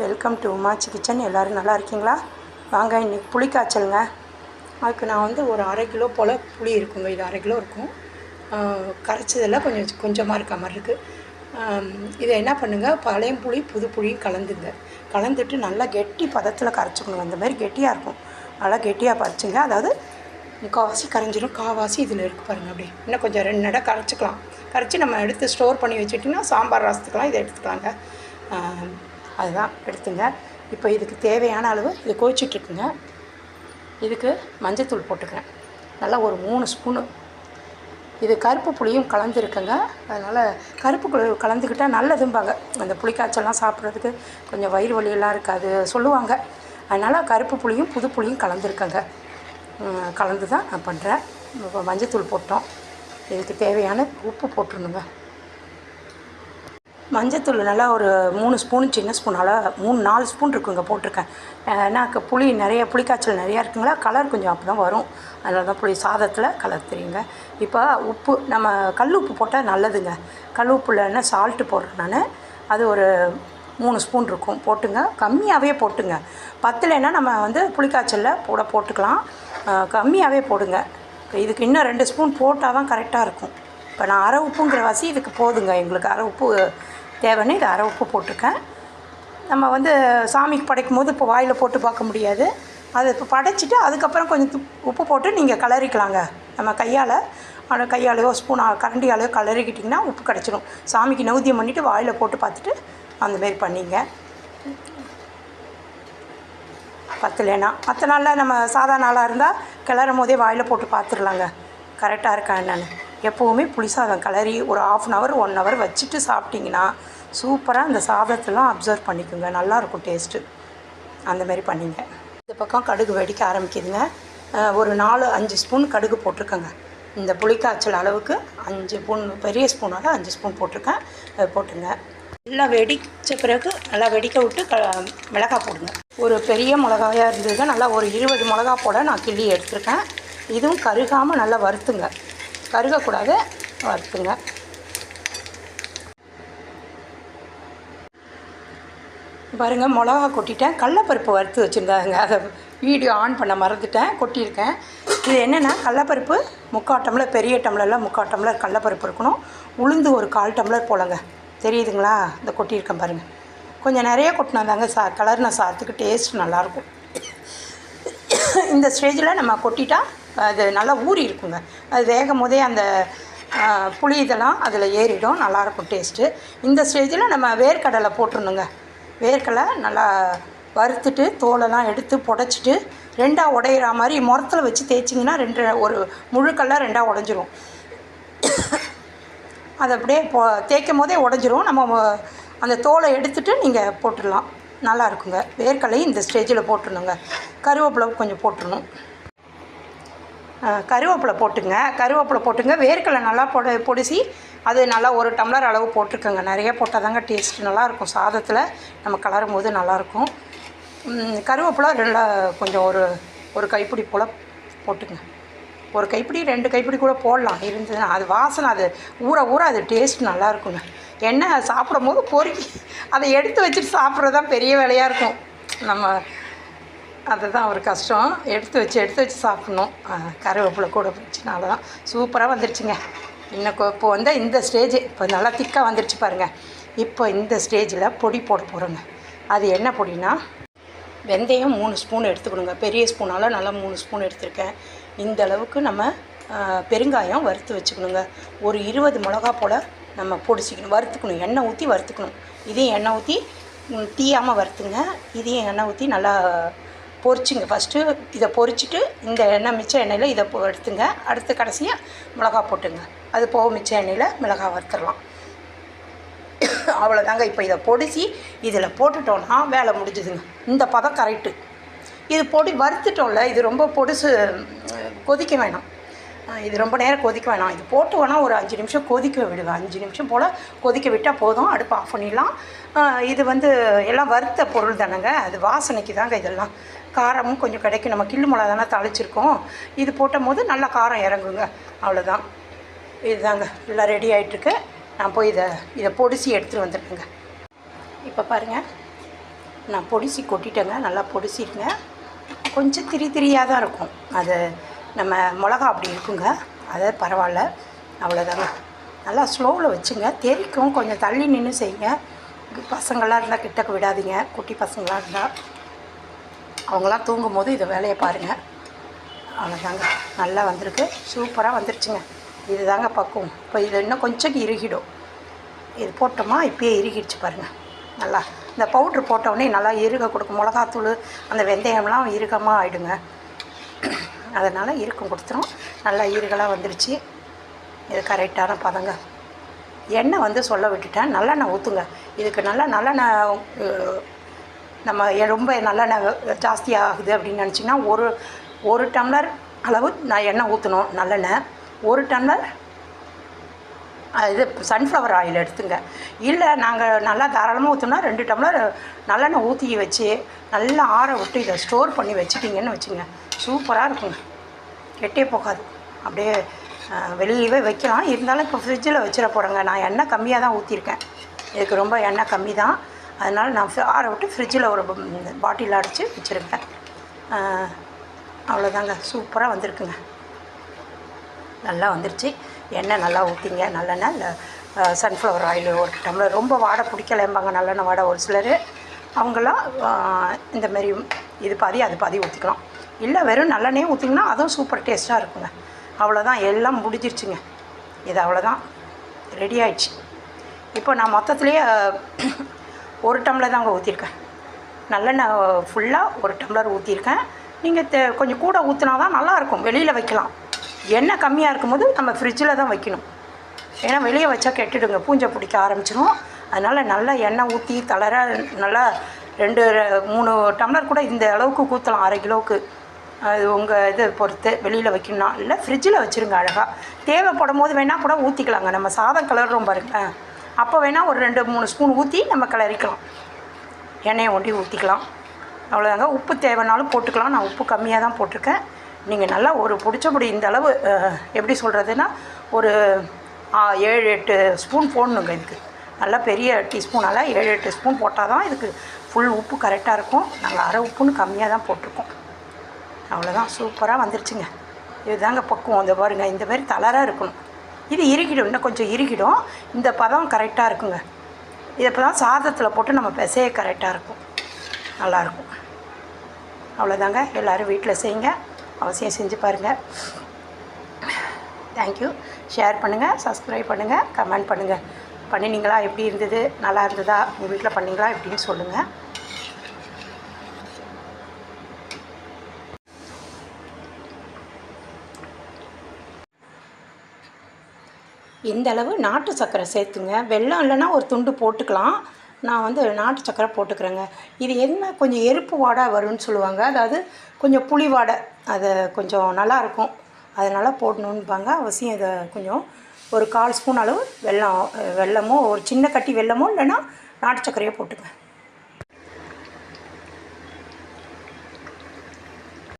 Welcome to உமாச்சி kitchen எல்லோரும் நல்லா இருக்கீங்களா? வாங்க இன்றைக்கி புளி காய்ச்சலுங்க. அதுக்கு நான் வந்து ஒரு அரை கிலோ போல் புளி இருக்குங்க. இது அரை கிலோ இருக்கும். கரைச்சதில் கொஞ்சம் கொஞ்சமாக இருக்க மாதிரி இருக்குது இதை என்ன பண்ணுங்கள் பழைய புளி புது புளியும் கலந்துங்க. கலந்துட்டு நல்லா கெட்டி பதத்தில் கரைச்சிக்கணும். அந்த மாதிரி கெட்டியாக இருக்கும். நல்லா கெட்டியாக பறிச்சுங்க அதாவது முக்கால்வாசி கரைஞ்சிடும் காவாசி இதில் இருக்குது பாருங்கள் அப்படியே. இன்னும் கொஞ்சம் ரெண்டு நடை கரைச்சிக்கலாம். கரைச்சி நம்ம எடுத்து ஸ்டோர் பண்ணி வச்சுட்டிங்கன்னா சாம்பார் ரசத்துக்கெலாம் இதை எடுத்துக்கலாங்க. அதுதான் எடுத்துங்க. இப்போ இதுக்கு தேவையான அளவு இது கொதிச்சிட்ருக்குங்க. இதுக்கு மஞ்சத்தூள் போட்டுக்கிறேன். நல்லா ஒரு மூணு ஸ்பூனு. இது கருப்பு புளியும் கலந்துருக்குங்க. அதனால் கருப்பு கலந்துக்கிட்டால் நல்லதும்பாங்க. அந்த புளிக்காய்ச்சல்லாம் சாப்பிட்றதுக்கு கொஞ்சம் வயிறு வலியெல்லாம் இருக்காது சொல்லுவாங்க. அதனால் கருப்பு புளியும் புது புளியும் கலந்துருக்கங்க. கலந்து தான் நான் பண்ணுறேன் மஞ்சத்தூள் போட்டோம். இதுக்கு தேவையான உப்பு போட்டுருணுங்க. மஞ்சத்தூள் நல்லா ஒரு மூணு ஸ்பூன் சின்ன ஸ்பூனால் மூணு நாலு ஸ்பூன் இருக்குங்க போட்டிருக்கேன். ஏன்னா புளி நிறைய புளிக்காய்ச்சல் நிறையா இருக்குங்களா? கலர் கொஞ்சம் அப்போ தான் வரும். அதனால தான் புளி சாதத்தில் கலர் தெரியுங்க. இப்போ உப்பு நம்ம கல் உப்பு போட்டால் நல்லதுங்க. கல் உப்புல என்ன சால்ட்டு போடுறேன் நான். அது ஒரு மூணு ஸ்பூன் இருக்கும். போட்டுங்க. கம்மியாகவே போட்டுங்க. பத்தலைன்னா நம்ம வந்து புளிக்காய்ச்சலில் போட போட்டுக்கலாம். கம்மியாகவே போடுங்க. இதுக்கு இன்னும் ரெண்டு ஸ்பூன் போட்டால் தான் கரெக்டாக இருக்கும். இப்போ நான் அரை உப்புங்கிற வாசி இதுக்கு போதுங்க. எங்களுக்கு அரை உப்பு தேவைன்னு இது அரை உப்பு போட்டிருக்கேன். நம்ம வந்து சாமிக்கு படைக்கும் போது இப்போ வாயில் போட்டு பார்க்க முடியாது. அதை இப்போ படைச்சிட்டு அதுக்கப்புறம் கொஞ்சம் உப்பு போட்டு நீங்கள் கலரிக்கலாங்க. நம்ம கையால் ஆனால் கையாலையோ ஸ்பூன் கரண்டியாலையோ கலரிக்கிட்டிங்கன்னா உப்பு கிடச்சிடும் சாமிக்கு நௌத்தியம் பண்ணிவிட்டு வாயில் போட்டு பார்த்துட்டு அந்தமாரி பண்ணிங்க. பத்துலேனா மற்ற நாளில் நம்ம சாதா நாளாக இருந்தால் கிளறும் போதே வாயில் போட்டு பார்த்துடலாங்க. கரெக்டாக இருக்கா என்னன்னு. எப்போவுமே புளி சாதம் கிளறி ஒரு half an hour one hour வச்சுட்டு சாப்பிட்டிங்கன்னா சூப்பராக அந்த சாதத்தெல்லாம் அப்சர்வ் பண்ணிக்கோங்க. நல்லாயிருக்கும் டேஸ்ட்டு. அந்தமாரி பண்ணிங்க. இந்த பக்கம் கடுகு வெடிக்க ஆரம்பிக்குதுங்க. ஒரு நாலு அஞ்சு ஸ்பூன் கடுகு போட்டிருக்கேங்க. இந்த புளிக்காய்ச்சல் அளவுக்கு அஞ்சு ஸ்பூன் பெரிய ஸ்பூனால் அஞ்சு ஸ்பூன் போட்டிருக்கேன். போட்டுங்க. நல்லா வெடித்த பிறகு நல்லா வெடிக்க விட்டு க மிளகாய் போடுங்க. ஒரு பெரிய மிளகாயாக இருந்ததுங்க நல்லா ஒரு இருபது மிளகா போட நான் கிள்ளி எடுத்திருக்கேன். இதுவும் கருகாமல் நல்லா வறுத்துங்க. கருகக்கூடாது. வறுத்துங்க பாருங்க மிளகா கொட்டிட்டேன். கடலப்பருப்பு வறுத்து வச்சுருந்தாங்க. அதை வீடியோ ஆன் பண்ண மறந்துட்டேன். கொட்டியிருக்கேன். இது என்னென்னா கடலப்பருப்பு முக்கால் டம்ளர் பெரிய டம்ளரில் முக்கால் டம்ளர் கடலப்பருப்பு இருக்கணும். உளுந்து ஒரு கால் டம்ளர் போலங்க. தெரியுதுங்களா? இந்த கொட்டியிருக்கேன் பாருங்கள் கொஞ்சம் நிறைய கொட்டினாதாங்க சா கலர்ன சாத்துக்கு டேஸ்ட் நல்லாயிருக்கும். இந்த ஸ்டேஜில் நம்ம கொட்டிட்டால் அது நல்லா ஊறி இருக்குங்க. அது வேகும் போதே அந்த புளி இதெல்லாம் அதில் ஏறிடும். நல்லாயிருக்கும் டேஸ்ட்டு இந்த ஸ்டேஜில் நம்ம வேர்க்கடலை போட்டுருணுங்க வேர்க்கடலை நல்லா வறுத்துட்டு தோலெல்லாம் எடுத்து புடச்சிட்டு ரெண்டாக உடையிற மாதிரி முரத்தில் வச்சு தேய்ச்சிங்கன்னா ரெண்டு ஒரு முழுக்கெல்லாம் ரெண்டாக உடஞ்சிரும். அது அப்படியே போ தேய்க்கும் போதே உடஞ்சிரும். நம்ம அந்த தோலை எடுத்துட்டு நீங்கள் போட்டுடலாம். நல்லா இருக்குங்க. வேர்க்கடலையும் இந்த ஸ்டேஜில் போட்டுருணுங்க கருவேப்பிலை கொஞ்சம் போட்டுடணும். கருவேப்பிலை போட்டுங்க கருவேப்பிலை போட்டுங்க. வேர்க்கடலை நல்லா பொடி பொடிசி அது நல்லா ஒரு டம்ளர் அளவு போட்டிருக்கோங்க நிறைய போட்டால் தாங்க டேஸ்ட் நல்லாயிருக்கும். சாதத்தில் நம்ம கலரும் போது நல்லாயிருக்கும். கருவேப்பிலை நல்லா கொஞ்சம் ஒரு ஒரு கைப்பிடி போல் போட்டுங்க ஒரு கைப்பிடி ரெண்டு கைப்பிடி கூட போடலாம். இருந்ததுன்னா அது வாசனை அது ஊற ஊற அது டேஸ்ட் நல்லா இருக்குங்க எண்ணெய் சாப்பிடும் போது பொறுக்கி அதை எடுத்து வச்சுட்டு சாப்பிட்றது தான் பெரிய வேலையாக இருக்கும். நம்ம அதுதான் ஒரு கஷ்டம். எடுத்து வச்சு எடுத்து வச்சு சாப்பிட்ணும். கருவேப்பிலை கூட வச்சுனால தான். சூப்பராக வந்துருச்சுங்க. இன்னும் இப்போ வந்து இந்த ஸ்டேஜ் இப்போ நல்லா திக்காக வந்துருச்சு பாருங்கள் இப்போ இந்த ஸ்டேஜில் பொடி போட போகிறோங்க அது என்ன பொடினா வெந்தயம் மூணு ஸ்பூன் எடுத்துக்கணுங்க. பெரிய ஸ்பூனால் நல்லா மூணு ஸ்பூன் எடுத்திருக்கேன். இந்த அளவுக்கு நம்ம பெருங்காயம் வறுத்து வச்சுக்கணுங்க. ஒரு இருபது மிளகா போல் நம்ம பொடிச்சிக்கணும். வறுத்துக்கணும். எண்ணெய் ஊற்றி வறுத்துக்கணும். இதையும் எண்ணெய் ஊற்றி தீயாமல் வறுத்துங்க. இதையும் எண்ணெய் ஊற்றி நல்லா பொறிச்சிங்க ஃபஸ்ட்டு இதை பொறிச்சிட்டு இந்த எண்ணெய் மிச்ச எண்ணெயில் இதை பொ- எடுத்துங்க. அடுத்து கடைசியாக மிளகா போட்டுங்க. அது போக மிச்ச எண்ணெயில் மிளகா வறுத்துடலாம். அவ்வளோதாங்க இப்போ இதை பொடிச்சு இதில் போட்டுட்டோன்னா வேலை முடிஞ்சுதுங்க. இந்த பதம் கரெக்டு இது பொடி வறுத்துட்டோம்ல இது ரொம்ப பொடிசு கொதிக்க வேணாம். இது ரொம்ப நேரம் கொதிக்க வேணாம். இது போட்டு வேணால் ஒரு அஞ்சு நிமிஷம் கொதிக்க விடுவேன் அஞ்சு நிமிஷம் போல் கொதிக்க விட்டால் போதும். அடுப்பு ஆஃப் பண்ணிடலாம். இது வந்து எல்லாம் வறுத்த பொருள் தானேங்க. அது வாசனைக்கு தாங்க இதெல்லாம். காரமும் கொஞ்சம் கிடைக்கும். நம்ம கிள்ளு மிளகா தானே தாளிச்சிருக்கோம். இது போட்டும் போது நல்லா காரம் இறங்குங்க. அவ்வளோதான் இதுதாங்க. எல்லாம் ரெடி ஆகிட்டுருக்கு நான் போய் இதை இதை பொடிசி எடுத்துகிட்டு வந்துடுறேங்க. இப்போ பாருங்கள் நான் பொடிசி கொட்டிட்டேங்க. நல்லா பொடிசிருங்க கொஞ்சம் திரி திரியாக தான் இருக்கும். அது நம்ம மிளகா அப்படி இருக்குங்க. அது பரவாயில்ல. அவ்வளோதாங்க நல்லா ஸ்லோவில் வச்சுங்க. தெரிக்கும் கொஞ்சம் தள்ளி நின்று செய்யுங்க. பசங்களாக இருந்தால் கிட்டக்கு விடாதீங்க. குட்டி பசங்களாக இருந்தால் அவங்களாம் தூங்கும் போது இதை வேலையை பாருங்கள் அவ்வளோதாங்க நல்லா வந்திருக்கு. சூப்பராக வந்துருச்சுங்க. இதுதாங்க பக்குவம். இப்போ இது இன்னும் கொஞ்சம் இறுகிடும். இது போட்டோமா? இப்பயே இறுகிடுச்சு பாருங்கள் நல்லா. இந்த பவுட்ரு போட்டோடனே நல்லா இறுக கொடுக்கும். மிளகாத்தூள் அந்த வெந்தயம்லாம் இறுகமாக ஆகிடுங்க அதனால் இறுக்கம் கொடுத்துரும். நல்லா ஈறுகளாக வந்துருச்சு. இது கரெக்டான பதங்க. எண்ணெய் வந்து சொல்ல விட்டுட்டேன். நல்லெண்ணெய் ஊற்றுங்க இதுக்கு நல்லா நல்லெண்ணெய் நம்ம ரொம்ப நல்லெண்ணெய் ஜாஸ்தியாகுது அப்படின்னு நினச்சிங்கன்னா ஒரு ஒரு டம்ளர் அளவு நான் எண்ணெய் ஊற்றணும் நல்லெண்ணெய். ஒரு டம்ளர் இது சன்ஃப்ளவர் ஆயில் எடுத்துங்க. இல்லை நாங்கள் நல்லா தாராளமாக ஊற்றினா ரெண்டு டம்ளர் நல்லெண்ணெய் ஊற்றி வச்சு நல்லா ஆற விட்டு இதை ஸ்டோர் பண்ணி வச்சுட்டிங்கன்னு வச்சுங்க. சூப்பராக இருக்குங்க. கெட்டே போகாது. அப்படியே வெளியவே வைக்கலாம். இருந்தாலும் இப்போ ஃப்ரிட்ஜில் வச்சிட போகிறேங்க நான் எண்ணெய் கம்மியாக தான் ஊற்றிருக்கேன் இதுக்கு ரொம்ப எண்ணெய் கம்மி தான் அதனால் நான் ஆற விட்டு ஃப்ரிட்ஜில் ஒரு பாட்டில் அடைச்சி வச்சுருப்பேன். அவ்வளோதாங்க சூப்பராக வந்திருக்குங்க. நல்லா வந்துருச்சு. எண்ணெய் நல்லா ஊற்றிங்க நல்லெண்ணெய் இல்லை சன்ஃப்ளவர் ஆயில் ஒரு டம்ளர் ரொம்ப வாடை பிடிக்கலைம்பாங்க நல்லெண்ணெய் வாடை. ஒரு சிலர் அவங்களாம் இந்தமாரி இந்த இது பாதி அது பாதி ஊற்றிக்கலாம் இல்லை வெறும் நல்லெண்ணெயும் ஊற்றிங்கன்னா அதுவும் சூப்பர் டேஸ்ட்டாக இருக்குங்க. அவ்வளோதான் எல்லாம் முடிஞ்சிருச்சுங்க. இது அவ்வளோதான் ரெடி ஆயிடுச்சு. இப்போ நான் மொத்தத்துலேயே ஒரு டம்ளர் தாங்க ஊற்றிருக்கேன் நல்லெண்ணெய் ஃபுல்லாக ஒரு டம்ளர் ஊற்றிருக்கேன் நீங்கள் தே கொஞ்சம் கூட ஊற்றினா தான் நல்லாயிருக்கும். வெளியில் வைக்கலாம். எண்ணெய் கம்மியாக இருக்கும்போது நம்ம ஃப்ரிட்ஜில் தான் வைக்கணும். ஏன்னா வெளியே வச்சா கெட்டுடுங்க. பூஞ்சை பிடிக்க ஆரம்பிச்சிடும் அதனால் நல்லா எண்ணெய் ஊற்றி தளர நல்லா ரெண்டு மூணு டம்ளர் கூட இந்த அளவுக்கு ஊற்றலாம் அரை கிலோவுக்கு. அது உங்கள் இது பொறுத்து வெளியில் வைக்கணும்னா. இல்லை ஃப்ரிட்ஜில் வச்சுருங்க அழகாக தேவைப்படும் போது வேணால் கூட ஊற்றிக்கலாங்க நம்ம சாதம் கிளறுறோம் பாருங்க அப்போ வேணால் ஒரு ரெண்டு மூணு ஸ்பூன் ஊற்றி நம்ம கிளறிக்கலாம். எண்ணெயை ஒண்டி ஊற்றிக்கலாம் அவ்வளோதாங்க உப்பு தேவைனாலும் போட்டுக்கலாம். நான் உப்பு கம்மியாக தான் போட்டிருக்கேன். நீங்கள் நல்லா ஒரு பிடிச்சபடி இந்த அளவு எப்படி சொல்கிறதுனா ஒரு ஏழு எட்டு ஸ்பூன் போடணுங்க இதுக்கு. நல்லா பெரிய டீஸ்பூனால் ஏழு எட்டு ஸ்பூன் போட்டால் தான் இதுக்கு ஃபுல் உப்பு கரெக்டாக இருக்கும். நாங்கள் அரை உப்புன்னு கம்மியாக தான் போட்டிருக்கோம். அவ்வளோதான் சூப்பராக வந்துருச்சுங்க. இதுதாங்க பக்குவம். இந்த பாருங்க இந்த மாதிரி தளராக இருக்கணும். இது இறுகிடும் இன்னும் கொஞ்சம் இறுகிடும் இந்த பதம் கரெக்டாக இருக்குங்க. இது இப்போ தான் சாதத்தில் போட்டு நம்ம பிசைய கரெக்டாக இருக்கும். நல்லாயிருக்கும் அவ்வளோதாங்க எல்லோரும் வீட்டில் செய்யுங்க. அவசியம் செஞ்சு பாருங்கள் தேங்க்யூ ஷேர் பண்ணுங்கள் சப்ஸ்கிரைப் பண்ணுங்கள் கமெண்ட் பண்ணுங்கள் பண்ணினீங்களா? எப்படி இருந்தது? நல்லா இருந்ததா? உங்கள் வீட்டில் பண்ணீங்களா எப்படின்னு சொல்லுங்கள் இந்த அளவு நாட்டு சர்க்கரை சேர்த்துங்க. வெல்லம் இல்லைன்னா ஒரு துண்டு போட்டுக்கலாம். நான் வந்து நாட்டு சர்க்கரை போட்டுக்கிறேங்க. இது என்ன கொஞ்சம் எருப்பு வாடை வரும்னு சொல்லுவாங்க. அதாவது கொஞ்சம் புளி வாடை. அது கொஞ்சம் நல்லாயிருக்கும். அதனால் போடணுன்பாங்க அவசியம் இதை கொஞ்சம் ஒரு கால் ஸ்பூன் அளவு வெல்லம் வெல்லமோ ஒரு சின்ன கட்டி வெல்லமோ இல்லைன்னா நாட்டு சர்க்கரையோ போட்டுங்க